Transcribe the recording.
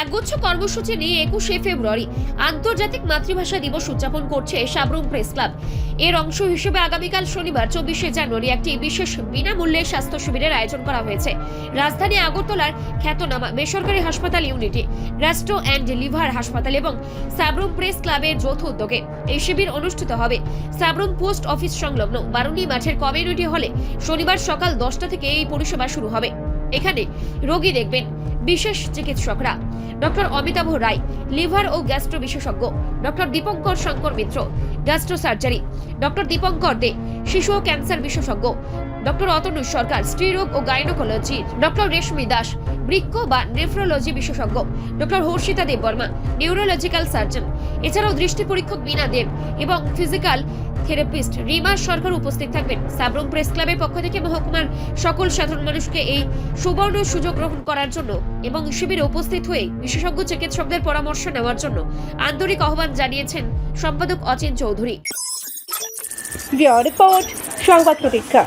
একগুচ্ছ কর্মসূচি নিয়ে একুশে ফেব্রুয়ারি আন্তর্জাতিক মাতৃভাষা দিবস উদযাপন করছে সাবরুম প্রেস ক্লাব। এর অংশ হিসেবে আগামীকাল শনিবার, চব্বিশে জানুয়ারি একটি বিশেষ বিনামূল্যে স্বাস্থ্য শিবিরের আয়োজন করা হয়েছে। রাজধানী আগরতলার খ্যাতনামা বেসরকারি হাসপাতাল ইউনিটি গ্যাস্ট্রো অ্যান্ড লিভার হাসপাতাল এবং সাবরুম প্রেস ক্লাবের যৌথ উদ্যোগে এই শিবির অনুষ্ঠিত হবে। সাবরুম পোস্ট অফিস সংলগ্ন বারুনি মাঠের কমিউনিটি হলে শনিবার সকাল দশটা থেকে এই পরিষেবা শুরু হবে। এখানে রোগী দেখবেন বিশেষ চিকিৎসকরা। ডক্টর অমিতাভ রায়, লিভার ও গ্যাস্ট্রো বিশেষজ্ঞ। Doctor Dipankar Shankar Mitra, gastro surgery. Doctor Dipankar De, শিশু ও ক্যান্সার বিশেষজ্ঞ। ডক্টর অতনু সরকার, স্ত্রীরোগ ও গাইনোকোলজি। ডক্টর রেশমি দাস বৃক্ক বা নেফ্রোলজি বিশেষজ্ঞ। Doctor Harshita Dev Barma, neurological surgeon. এছাড়াও দৃষ্টি পরীক্ষক বীণা দেব এবং ফিজিক্যাল থেরাপিস্ট রিমা সরকার উপস্থিত থাকবেন। সাবরুম প্রেস ক্লাবের পক্ষ থেকে মহকুমার সকল সাধারণ মানুষকে এই সুবর্ণ সুযোগ গ্রহণ করার জন্য এবং শিবিরে উপস্থিত হয়ে বিশেষজ্ঞ চিকিৎসকদের পরামর্শ নেওয়ার জন্য আন্তরিক আহ্বান জানিয়েছেন সম্পাদক অচিন চৌধুরী। রিপোর্ট, সংবাদ প্রতীক্ষা।